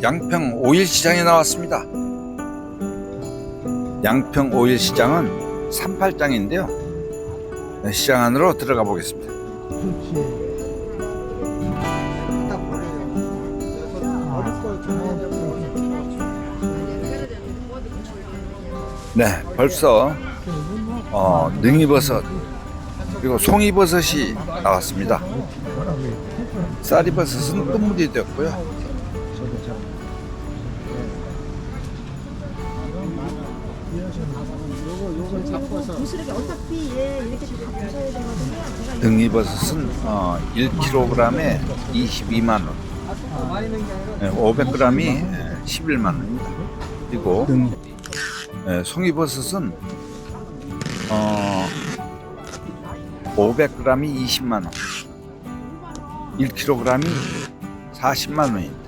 양평 오일시장에 나왔습니다. 양평 오일시장은 38장인데요. 시장 안으로 들어가 보겠습니다. 네, 벌써 어, 능이버섯 그리고 송이버섯이 나왔습니다. 쌀이버섯은 끝물이 됐고요. 제가 등이버섯은 어, 1kg에 22만 원, 네, 500g이 11만 원입니다. 그리고 네, 송이버섯은 어, 500g이 20만 원, 1kg이 40만 원입니다.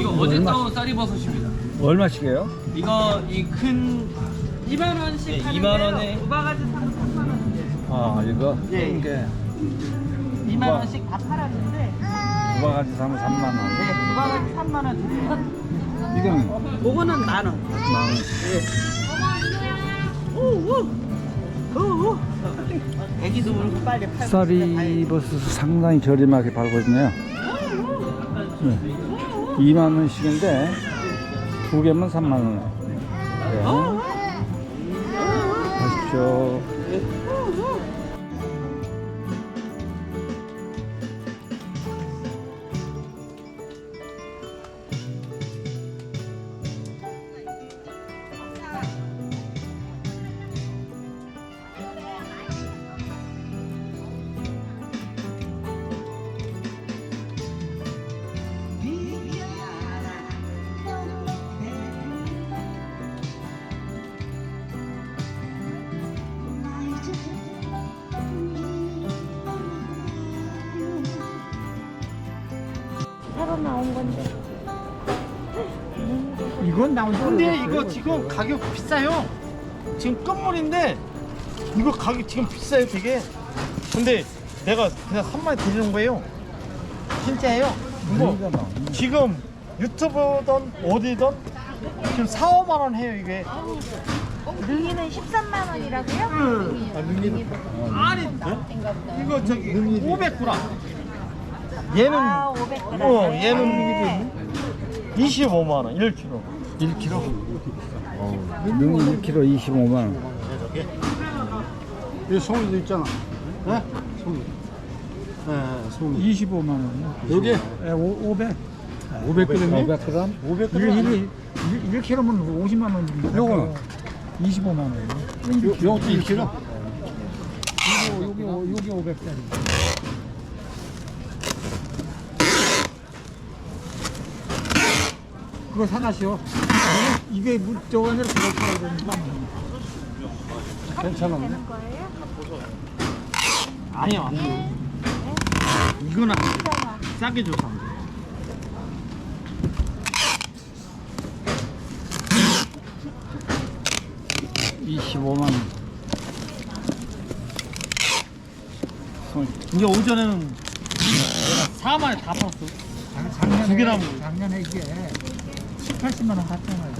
이거 어제 따온 쌀이버섯입니다. 얼마씩이에요? 이거 이 큰 2만 원씩 네. 2만 원에. 오바가지 사면 3만 원. 아 이거 예. 큰 게 2만 원씩 다 팔았는데 두 바가지 사면 3만 원 네, 오바가지 3만 원. 이건 그거는 만 원. 만 원. 오오. 애기도 울고 빨리 팔고. 쌀이버섯 상당히 저렴하게 팔고 있네요 네. 2만 원씩인데 두 개면 3만 원 네. 보십시오 이건 나온 근데 이거 지금 가격 비싸요. 지금 끝물인데 이거 가격 지금 비싸요 되게. 근데 내가 그냥 한 마리 드리는 거예요. 진짜예요. 이거 지금 유튜브든 어디든 지금 4, 5만 원 해요 이게. 능이는 13만 원이라고요? 아니 이거 저기 500g. 얘는 아, 500g. 어 얘는 25만 원 1kg. 1kg 능이 1kg 25만 원 이 송이도 있잖아. 네? 송이. 네, 송이. 25만 원이요 여기 네, 500 500g이? 500g 500g. 1, 1kg면 50만 원입니다 요거는? 25만 원 요, 요것도 1kg? 요게 요게 요게 500짜리 그거 사가시오 이게 물 저거 아니라 그거 팔아야 되니까 괜찮았네. 되는 거예요? 아니요 아니요. 이거는 싸게 줘서. 25만 원 이게 오전에는 내가 4만에 다 팔았어. 작년에 두 개나. 작년에 이게 7, 80만 원 갔잖아요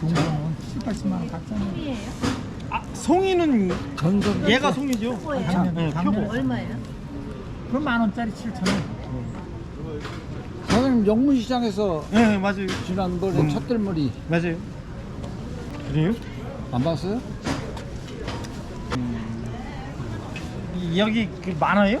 작년에 종목은 7, 80만 원 갔잖아요 아, 송이는 전선 얘가 송이죠. 작년에 네, 작년에 표고. 얼마예요? 그럼 만 원짜리 7천 원 사장님 영문시장에서 네 맞아요. 지난번에 첫들머리 맞아요. 그래요? 안 봤어요? 이- 여기 그 많아요?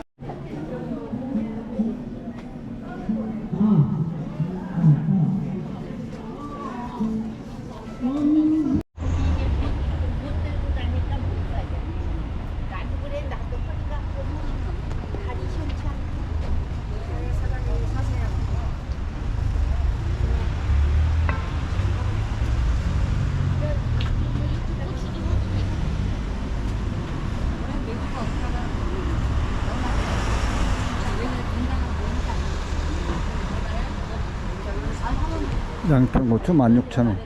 양평고추 16,000원.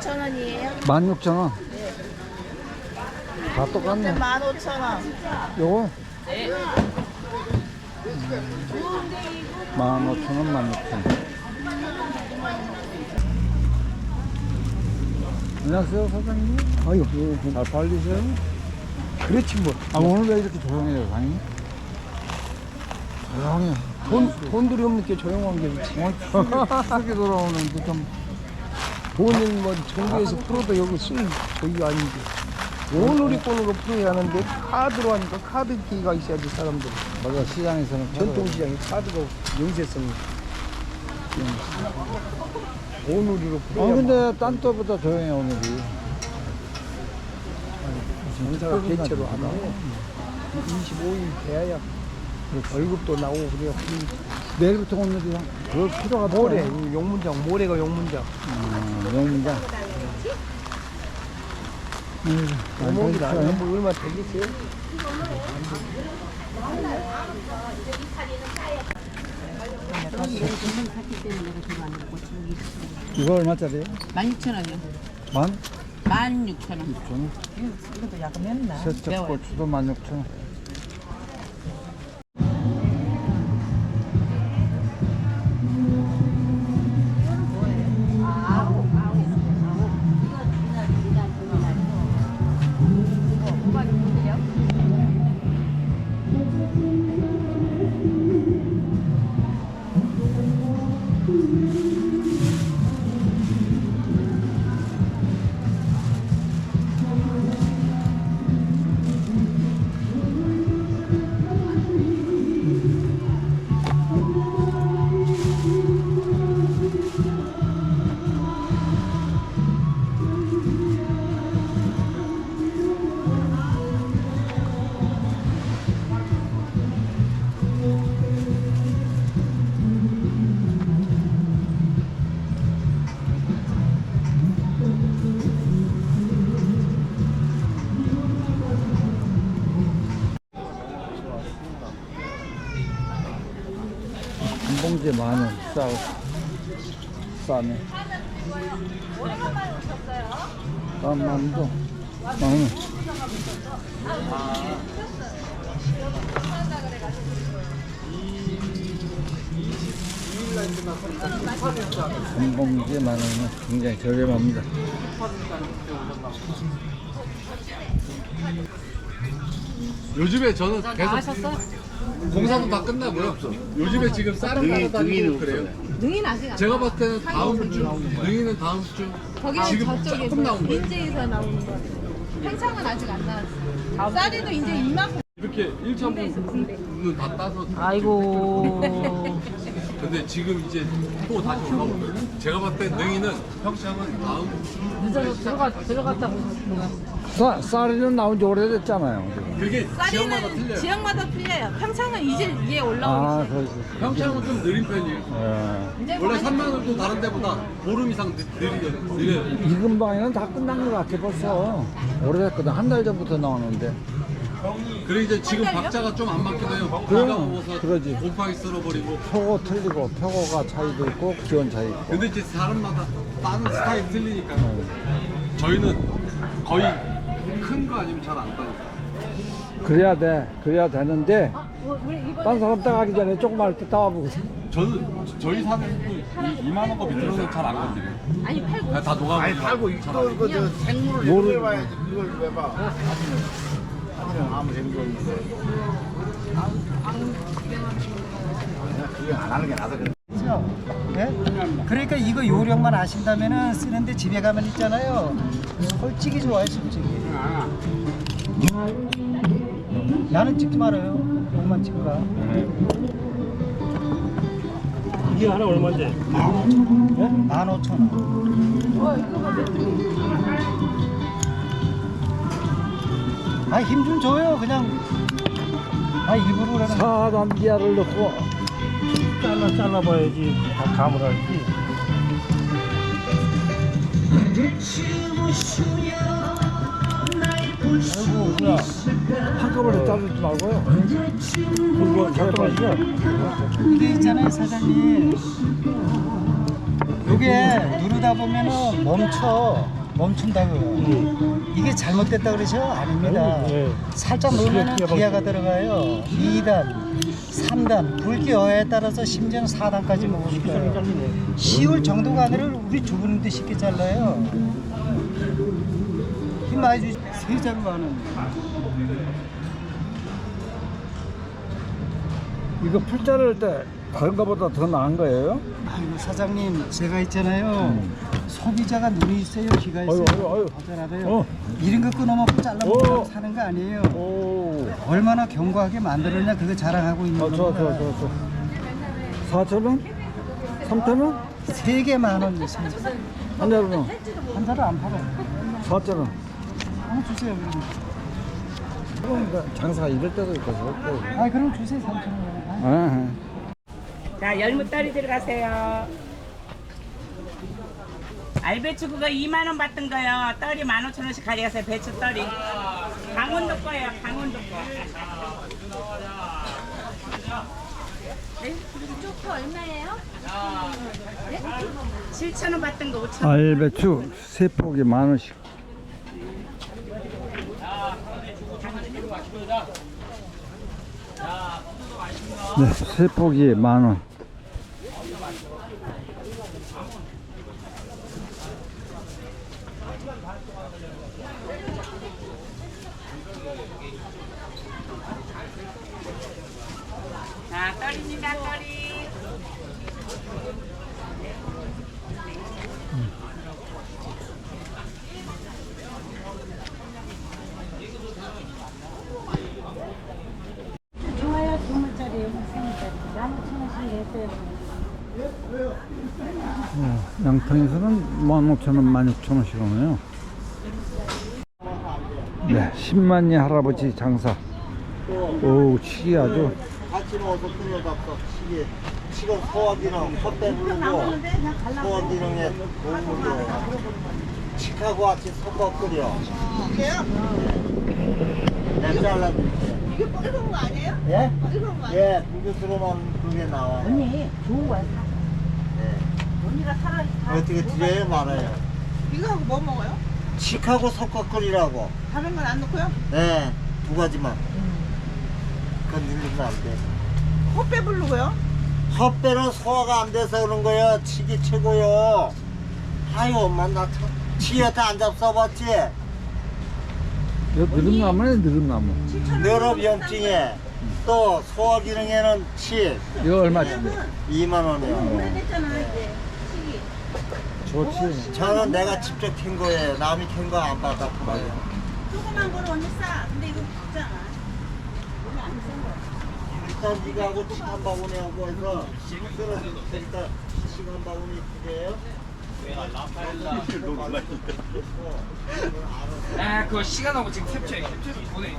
천 원이에요 16,000원. 다 똑같네. 15,000원. 요거? 15,000원, 16,000원. 안녕하세요, 사장님. 아유, 잘 팔리세요? 그렇지 뭐. 아, 오늘 왜 이렇게 조용해요, 사장님? 조용해. 돈, 돈들이 없는 게 조용한 게 있지. 크게 돌아오는데 좀. 돈은 뭐 정부에서 풀어도 여기 쓸 저기가 아닌데. 오늘이권으로 풀어야 하는데 카드로 하니까 카드 기가 있어야지 사람들. 맞아, 시장에서는. 전통시장에 카드가 영세성이. 오늘이로 아, 풀어야 근데 딴 때보다 조용해, 오늘이. 장사가 대체로 하면 25일 돼야 월급도 나오고 그래야 내일부터 오늘이 그럴 필요가 없어. 모레 이 용문장 모레가 용문장 아, 영문장. 음, 오목이 나면 뭐 얼마 되겠어요? 이거 얼마짜리예요? 16,000원이요. 만? 16,000원. 저는 이것도 약간 맵나? 세척 고추도 16,000원. 한 봉지에 만 원. 싸, 싸네. 싼 만도 만 원. 한 봉지에 만 원은 굉장히 저렴합니다. 요즘에 저는 계속 공사도 다 끝나고요. 요즘에 지금 쌀을 따라 다니고 그래요. 능이는 아직 안 제가 봤을 때는 다음 주, 능이는 다음 주, 거기는 지금 저쪽에 조금 나온 거예요. 인제에서 나오는 거 같아요. 팽창은 아직 안 나왔어요. 쌀이도 이제 이만큼 이렇게 1차 분은 다 따서. 아이고. 근데 지금 이제 또 다시 올라오고 있어요. 제가 봤을 때 능이는 평창은 다음 주. 늦어서 들어가, 들어갔다 쌀, 쌀이는 나온 지 오래됐잖아요. 지금. 그게 지역마다 쌀이는 틀려요. 지역마다 틀려요. 평창은 이제 이제 올라오기 아, 시작. 그렇지. 평창은 좀 느린 편이에요. 예. 이제 원래 많이 3만 원도 다른 데보다 보름 이상 느, 느리거든요. 느려요. 이 근방에는 다 끝난 것 같아 벌써 오래됐거든 한 달 전부터 나오는데 그래 이제 지금 박자가 좀 안 맞기도 해요. 비가 오서 그러지. 곰팡이 쓸어버리고. 표고 틀리고 표고가 차이도 있고 기온 차이 있고 근데 이제 사람마다 따는 스타일 틀리니까 저희는 거의 큰 거 아니면 잘 안 따니까. 그래야 돼 그래야 되는데 딴 사람 따가기 전에 조그마할 때 따와보고 저는 저희 사는 2만 원거 밑으로는 잘 안 건드려요. 아니 팔고 다, 다 녹아버리고. 아니 팔고 이거 그저 생물을 뭐를- 이걸 봐야지 이걸 왜 봐? 아무 생각인데. 그게 안 하는 게 나서 그래. 예? 그러니까 이거 요령만 아신다면은 쓰는데 집에 가면 있잖아요. 솔직히 좋아요, 솔직히. 나는 찍지 말아요. 욕만 찍어라. 이게 하나 얼마인데? 예? 만 오천 원. 아, 힘 좀 줘요, 그냥. 아, 일부러 그러는 거. 4단기야를 넣고 잘라 잘라봐야지 다 감을 알지. 아이고 뭐야? 한꺼번에 자르지 말고요 그거 잠깐만요. 이게 있잖아요, 사장님. 요게 누르다 보면은 멈춰. 멈춘다고요. 이게 잘못됐다 그러죠? 아닙니다. 예. 살짝 놓으면 기아가 들어가요. 2단, 3단, 불기 어에 따라서 심지어는 4단까지 먹을 거예요. 쉬울 정도가 아니라 우리 주부님도 쉽게 잘라요. 힘 많이 주시. 세 자루 하는. 이거 풀 자를 때 다른 거보다 더 나은 거예요? 아이고 사장님 제가 있잖아요. 소비자가 눈이 있어요, 귀가 있어요. 음. 아유, 아유, 아유. 어쩌라래요. 어. 이런 거 끊어먹고 잘라먹고 어. 사는 거 아니에요. 오 얼마나 견고하게 만들었냐 그거 자랑하고 있는 아, 좋아 좋아 겁니다. 좋아 좋아 4천 원? 3천 원? 세 개만 원 주세요. 한 자루는 한 자루 안 팔아요. 4천 원 한번 주세요. 그럼. 그러니까 장사가 이럴 때도 있고 저럴 때도 있고 아 그럼 주세요 3천 원. 아, 자, 열무떨이 들어가세요. 알배추구가 2만 원 받던 거요. 떨이 15,000원씩 가져가세요. 배추 떨이. 강원도 거예요. 강원도 거. 네? 초코 얼마예요? 7,000원 받던 거 5,000원. 알배추 세 폭이 만 원씩 네, 세 폭이 만 원. 자, 떨입니다. 떨이. 좋아요 동물짜리요 생짜리 15,000원씩 내세요 네, 양 평에서는 15,000원, 16,000원씩 하네요. 네, 10만이 할아버지 장사. 오, 치기 아주. 같이 넣어서 끓여잡서 치게. 지금 소화기능 헛배 부르고 소화기능에 도움을 줘. 치카고 같이 섞어 끓여. 이게요? 네, 잘라드릴게요. 이게 빨간 거 아니에요? 예? 빨간 거 아니에요? 예, 불교스러운 그게 나와요. 언니 좋은 거야 사 네. 언니가 사라 어떻게 드려요, 말아요? 이거하고 뭐 먹어요? 치카고 섞어 끓이라고. 다른 건 안 넣고요? 네, 두 가지만. 그건 늘리면 안 돼. 헛배 부르고요? 헛배는 소화가 안 돼서 그런 거야. 치기 최고요. 아유, 엄마, 나 참. 치에다 안 잡숴봤지? 이거 느릅나무네, 느릅나무. nerve 염증에 또 소화 기능에는 치 이거 얼마치? 2만 원이요. 됐잖아 이제 좋지. 저는 내가 직접 캔 거예요. 남이 캔 거 안 받았고요. 조그만 거는 언니 싸. 근데 이거 비싸. 일단 이거 하고 치한 바구니 하고 해서 쓸어 일단 치한 바구니 두 개요. 아, 그거 시간 하고 지금 캡처해. 캡처해서 보내.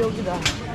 여기다.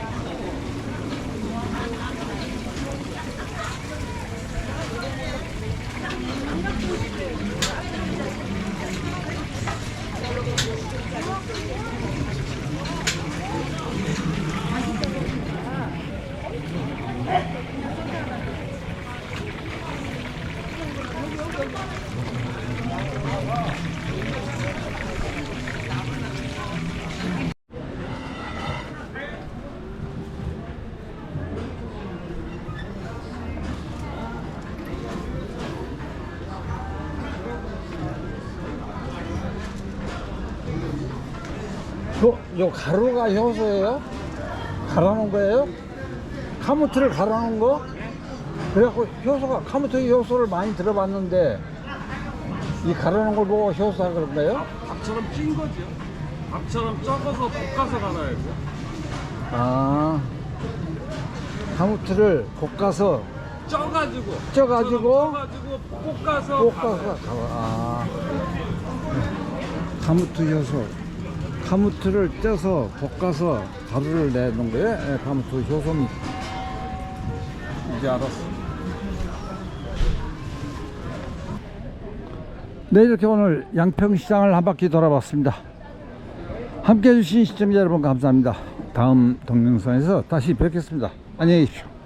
요, 요 가루가 효소예요? 갈아놓은 거예요? 카무트를 갈아놓은 거? 그래갖고 효소가 카무트 효소를 많이 들어봤는데 이 갈아놓은 걸 보고 효소라 그런 거예요? 밥처럼 찐 거죠. 밥처럼 쪄서 볶아서 갈아야죠. 아 카무트를 볶아서 쪄가지고. 쪄가지고 쪄가지고 볶아서. 볶아서 갈아 아 카무트 효소 카무트를 쪄서 볶아서 가루를 내는 거예요? 예, 카무트 효소입니다. 이제 알았어. 네 이렇게 오늘 양평시장을 한 바퀴 돌아봤습니다. 함께 해주신 시청자 여러분 감사합니다. 다음 동영상에서 다시 뵙겠습니다. 안녕히 계십시오